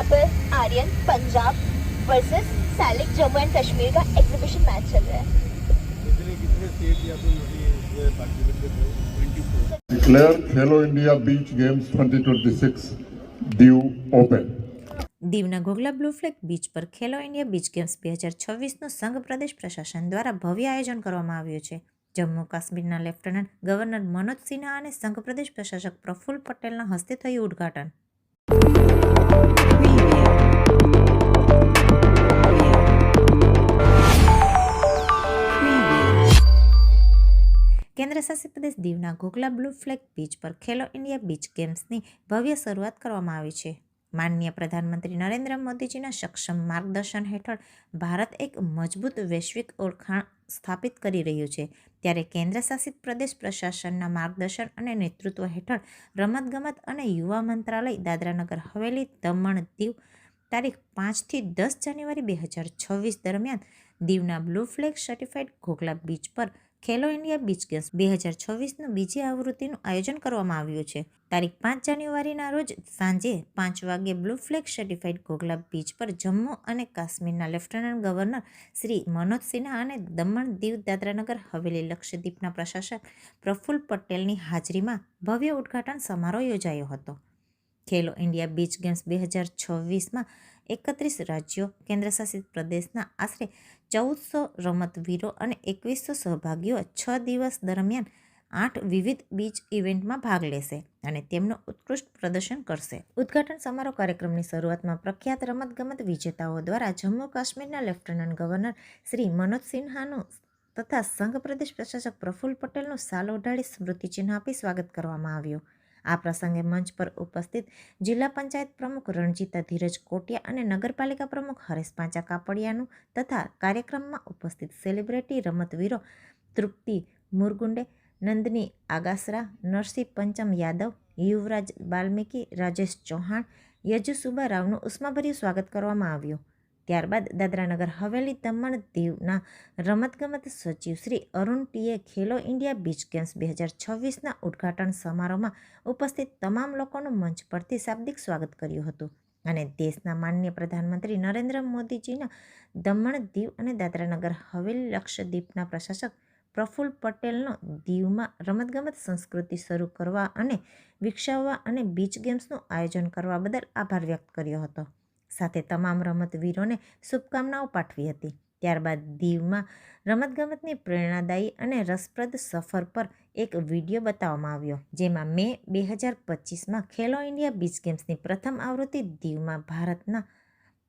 यहाँ पर आर्यन पंजाब वर्सेस सैलिक जम्मू एंड कश्मीर का एग्जीबिशन मैच चल रहा है कितने कितने स्टेट या तो ये पार्टिसिपेट कर रहे हैं twenty four Declare Hello India Beach Games 2026 due open. દીવના ઘોઘલા બ્લુ ફ્લેગ બીચ પર ખેલો ઇન્ડિયા બીચ ગેમ્સ બે હજાર છવ્વીસનું સંઘ પ્રદેશ પ્રશાસન દ્વારા ભવ્ય આયોજન કરવામાં આવ્યું છે જમ્મુ કાશ્મીરના લેફ્ટનન્ટ ગવર્નર મનોજ સિન્હા અને સંઘ પ્રદેશ પ્રશાસક પ્રફુલ્લ પટેલના હસ્તે થયું ઉદ્ઘાટન કેન્દ્રશાસિત પ્રદેશ દીવના ઘોઘલા બ્લુ ફ્લેગ બીચ પર ખેલો ઇન્ડિયા બીચ ગેમ્સની ભવ્ય શરૂઆત કરવામાં આવી છે. માનનીય પ્રધાનમંત્રી નરેન્દ્ર મોદીજીના સક્ષમ માર્ગદર્શન હેઠળ ભારત એક મજબૂત વૈશ્વિક ઓળખાણ સ્થાપિત કરી રહ્યું છે. ત્યારે કેન્દ્રશાસિત પ્રદેશ પ્રશાસનના માર્ગદર્શન અને નેતૃત્વ હેઠળ રમતગમત અને યુવા મંત્રાલય દાદરાનગર હવેલી દમણ દીવ તારીખ પાંચથી દસ જાન્યુઆરી બે હજાર છવ્વીસ દરમિયાન દીવના blue flag certified Ghoghla beach પર ખેલો ઇન્ડિયા બીચ ગેમ્સ બે હજાર છવ્વીસનું બીજી આવૃત્તિનું આયોજન કરવામાં આવ્યું છે. તારીખ પાંચ જાન્યુઆરીના રોજ સાંજે પાંચ વાગ્યે blue flag certified Ghoghla beach પર જમ્મુ અને કાશ્મીરના લેફ્ટનન્ટ ગવર્નર શ્રી મનોજ સિન્હા અને દમણ દીવ દાદરાનગર હવેલી લક્ષદ્વીપના પ્રશાસક પ્રફુલ્લ પટેલની હાજરીમાં ભવ્ય ઉદ્ઘાટન સમારોહ યોજાયો હતો. ખેલો ઇન્ડિયા બીચ ગેમ્સ બે હજાર છવ્વીસમાં એકત્રીસ રાજ્યો કેન્દ્રશાસિત પ્રદેશના આશરે ચૌદસો રમતવીરો અને એકવીસો સહભાગીઓ છ દિવસ દરમિયાન આઠ વિવિધ બીચ ઇવેન્ટમાં ભાગ લેશે અને તેમનું ઉત્કૃષ્ટ પ્રદર્શન કરશે. ઉદ્ઘાટન સમારોહ કાર્યક્રમની શરૂઆતમાં પ્રખ્યાત રમતગમત વિજેતાઓ દ્વારા જમ્મુ કાશ્મીરના લેફ્ટનન્ટ ગવર્નર શ્રી મનોજ સિન્હાનું તથા સંઘ પ્રદેશ પ્રશાસક પ્રફુલ્લ પટેલનું સાલ ઓઢાડી સ્મૃતિચિહ્ન આપી સ્વાગત કરવામાં આવ્યું. આ પ્રસંગે મંચ પર ઉપસ્થિત જિલ્લા પંચાયત પ્રમુખ રણજીતા ધીરજ કોટિયા અને નગરપાલિકા પ્રમુખ હરેશ પાંચા કાપડિયાનું તથા કાર્યક્રમમાં ઉપસ્થિત સેલિબ્રિટી રમતવીરો તૃપ્તિ મુરગુંડે, નંદની આગાસરા, નરસિંહ પંચમ યાદવ, યુવરાજ બાલ્મિકી રાજેશ ચૌહાણ, યજુસુબા રાવનું ઉષ્માભર્યું સ્વાગત કરવામાં આવ્યું. ત્યારબાદ દાદરાનગર હવેલી દમણ દીવના રમતગમત સચિવ Shri Arun TA Khelo India beach games બે હજાર છવ્વીસના ઉદ્ઘાટન સમારોહમાં ઉપસ્થિત તમામ લોકોનું મંચ પરથી શાબ્દિક સ્વાગત કર્યું હતું. અને દેશના માનનીય પ્રધાનમંત્રી નરેન્દ્ર મોદીજીના દમણ દીવ અને દાદરાનગર હવેલી લક્ષદ્વીપના પ્રશાસક પ્રફુલ્લ પટેલનો દીવમાં રમતગમત સંસ્કૃતિ શરૂ કરવા અને વિકસાવવા અને બીચ ગેમ્સનું આયોજન કરવા બદલ આભાર વ્યક્ત કર્યો હતો. સાથે તમામ રમતવીરોને શુભકામનાઓ પાઠવી હતી. ત્યારબાદ દીવમાં રમતગમતની પ્રેરણાદાયી અને રસપ્રદ સફર પર એક વીડિયો બતાવવામાં આવ્યો, જેમાં મે બે હજાર પચીસમાં ખેલો ઇન્ડિયા બીચ ગેમ્સની પ્રથમ આવૃત્તિ દીવમાં ભારતના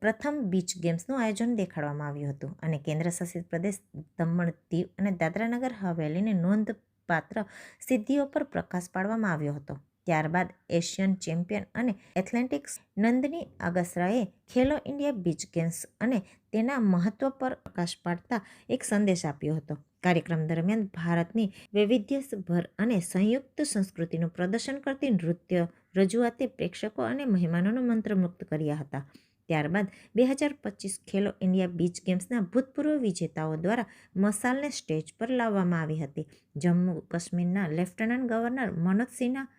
પ્રથમ બીચ ગેમ્સનું આયોજન દેખાડવામાં આવ્યું હતું અને કેન્દ્રશાસિત પ્રદેશ દમણ દીવ અને દાદરાનગર હવેલીને નોંધપાત્ર સિદ્ધિઓ પર પ્રકાશ પાડવામાં આવ્યો હતો. ત્યારબાદ એશિયન ચેમ્પિયન અને એથ્લેટિક્સ નંદની અગસરાએ ખેલો ઇન્ડિયા બીચ ગેમ્સ અને તેના મહત્વ પર પ્રકાશ પાડતા એક સંદેશ આપ્યો હતો. કાર્યક્રમ દરમિયાન ભારતની વૈવિધ્યસભર અને સંયુક્ત સંસ્કૃતિનું પ્રદર્શન કરતી નૃત્ય રજૂઆતે પ્રેક્ષકો અને મહેમાનોનું મંત્રમુગ્ધ કર્યા હતા. ત્યારબાદ બે હજાર પચીસ ખેલો ઇન્ડિયા બીચ ગેમ્સના ભૂતપૂર્વ વિજેતાઓ દ્વારા મસાલને સ્ટેજ પર લાવવામાં આવી હતી. જમ્મુ કાશ્મીરના લેફ્ટનન્ટ ગવર્નર મનોજ સિન્હા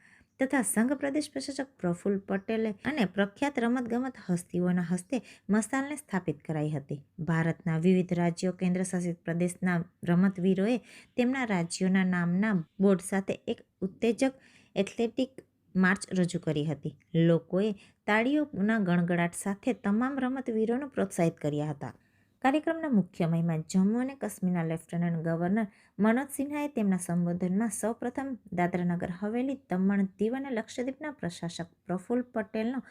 તથા સંઘ પ્રદેશ પ્રશાસક પ્રફુલ્લ પટેલે અને પ્રખ્યાત રમતગમત હસ્તીઓના હસ્તે મસાલને સ્થાપિત કરાઈ હતી. ભારતના વિવિધ રાજ્યો કેન્દ્રશાસિત પ્રદેશના રમતવીરોએ તેમના રાજ્યોના નામના બોર્ડ સાથે એક ઉત્તેજક એથ્લેટિક માર્ચ રજૂ કરી હતી. લોકોએ તાળીઓના ગણગડાટ સાથે તમામ રમતવીરોને પ્રોત્સાહિત કર્યા હતા. કાર્યક્રમના મુખ્ય મહેમાન જમ્મુ અને કાશ્મીરના લેફ્ટનન્ટ ગવર્નર મનોજ સિન્હાએ તેમના સંબોધનમાં સૌપ્રથમ દાદરાનગર હવેલી દમણ દીવ અને લક્ષદ્વીપના પ્રશાસક પ્રફુલ્લ પટેલનો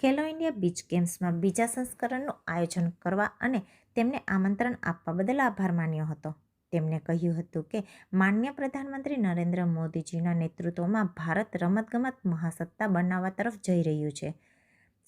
ખેલો ઇન્ડિયા બીચ ગેમ્સમાં બીજા સંસ્કરણનું આયોજન કરવા અને તેમને આમંત્રણ આપવા બદલ આભાર માન્યો હતો. તેમણે કહ્યું હતું કે, માન્ય પ્રધાનમંત્રી નરેન્દ્ર મોદીજીના નેતૃત્વમાં ભારત રમતગમત મહાસત્તા બનાવવા તરફ જઈ રહ્યું છે.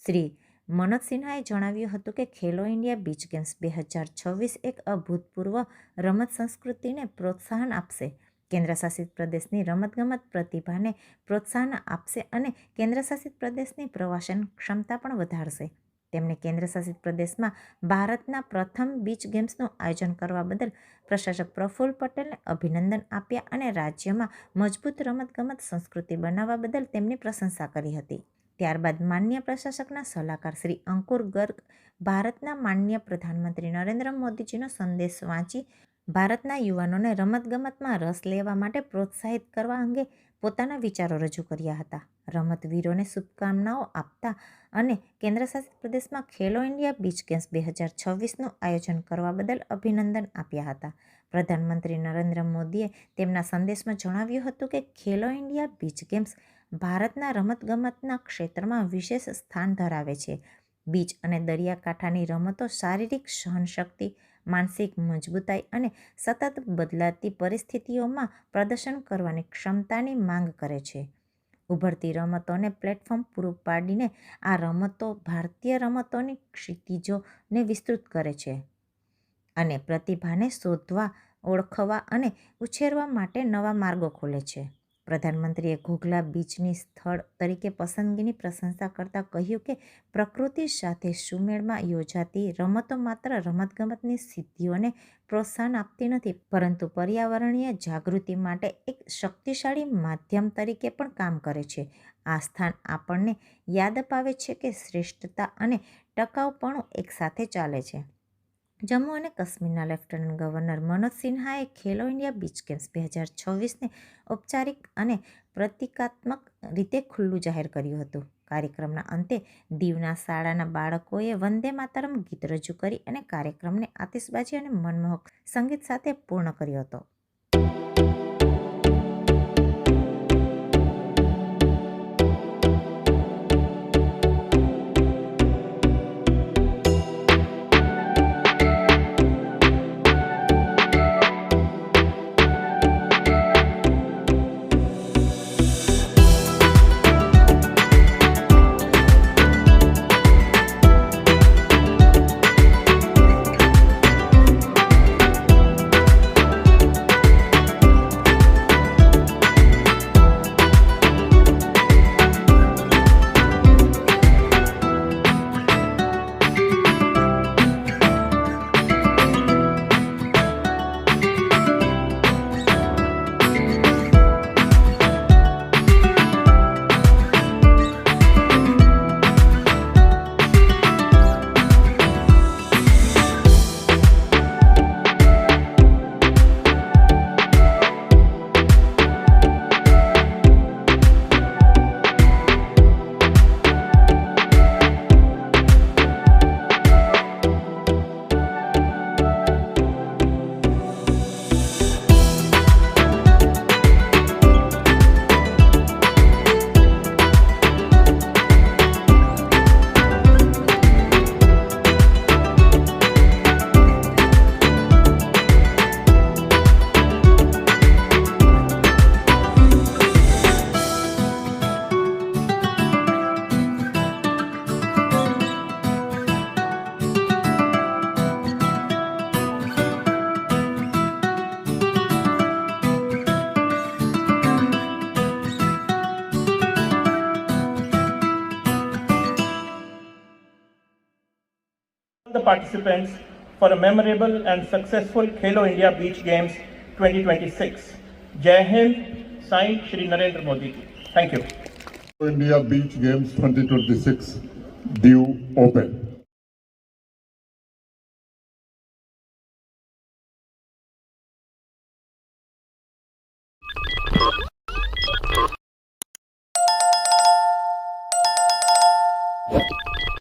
શ્રી મનોજ સિન્હાએ જણાવ્યું હતું કે ખેલો ઇન્ડિયા બીચ ગેમ્સ બે હજાર છવ્વીસ એક અભૂતપૂર્વ રમત સંસ્કૃતિને પ્રોત્સાહન આપશે. કેન્દ્રશાસિત પ્રદેશની રમતગમત પ્રતિભાને પ્રોત્સાહન આપશે અને કેન્દ્રશાસિત પ્રદેશની પ્રવાસન ક્ષમતા પણ વધારશે. તેમણે કેન્દ્રશાસિત પ્રદેશમાં ભારતના પ્રથમ બીચ ગેમ્સનું આયોજન કરવા બદલ પ્રશાસક પ્રફુલ્લ પટેલને અભિનંદન આપ્યા અને રાજ્યમાં મજબૂત રમતગમત સંસ્કૃતિ બનાવવા બદલ તેમની પ્રશંસા કરી હતી. ત્યારબાદ માન્ય પ્રશાસકના સલાહકાર શ્રી અંકુર ગર્ગ, ભારતના માન્ય પ્રધાનમંત્રી નરેન્દ્ર મોદીજીનો સંદેશ વાંચી ભારતના યુવાનોને રમતગમતમાં રસ લેવા માટે પ્રોત્સાહિત કરવા અંગે પોતાના વિચારો રજૂ કર્યા હતા. રમતવીરોને શુભકામનાઓ આપતા અને કેન્દ્રશાસિત પ્રદેશમાં ખેલો ઇન્ડિયા બીચ ગેમ્સ બે હજાર છવ્વીસનું આયોજન કરવા બદલ અભિનંદન આપ્યા હતા. પ્રધાનમંત્રી નરેન્દ્ર મોદીએ તેમના સંદેશમાં જણાવ્યું હતું કે, ખેલો ઇન્ડિયા બીચ ગેમ્સ ભારતના રમતગમતના ક્ષેત્રમાં વિશેષ સ્થાન ધરાવે છે. બીચ અને દરિયાકાંઠાની રમતો શારીરિક સહનશક્તિ, માનસિક મજબૂતાઈ અને સતત બદલાતી પરિસ્થિતિઓમાં પ્રદર્શન કરવાની ક્ષમતાની માંગ કરે છે. ઉભરતી રમતોને પ્લેટફોર્મ પૂરું પાડીને આ રમતો ભારતીય રમતોની ક્ષિતિજોને વિસ્તૃત કરે છે અને પ્રતિભાને શોધવા, ઓળખવા અને ઉછેરવા માટે નવા માર્ગો ખોલે છે. પ્રધાનમંત્રીએ ઘોઘલા બીચની સ્થળ તરીકે પસંદગીની પ્રશંસા કરતાં કહ્યું કે, પ્રકૃતિ સાથે સુમેળમાં યોજાતી રમતો માત્ર રમતગમતની સિદ્ધિઓને પ્રોત્સાહન આપતી નથી, પરંતુ પર્યાવરણીય જાગૃતિ માટે એક શક્તિશાળી માધ્યમ તરીકે પણ કામ કરે છે. આ સ્થાન આપણને યાદ અપાવે છે કે શ્રેષ્ઠતા અને ટકાઉપણું એકસાથે ચાલે છે. જમ્મુ અને કાશ્મીરના લેફ્ટનન્ટ ગવર્નર મનોજ સિન્હાએ ખેલો ઇન્ડિયા બીચ ગેમ્સ બે હજાર છવ્વીસને ઔપચારિક અને પ્રતિકાત્મક રીતે ખુલ્લું જાહેર કર્યું હતું. કાર્યક્રમના અંતે દીવના શાળાના બાળકોએ વંદે માતરમ ગીત રજૂ કરી અને કાર્યક્રમને આતિશબાજી અને મનમોહક સંગીત સાથે પૂર્ણ કર્યો હતો. The participants for a memorable and successful Khelo India Beach Games 2026. Jai Hind, signed Shri Narendra Modi. Thank you. India Beach Games 2026 due open.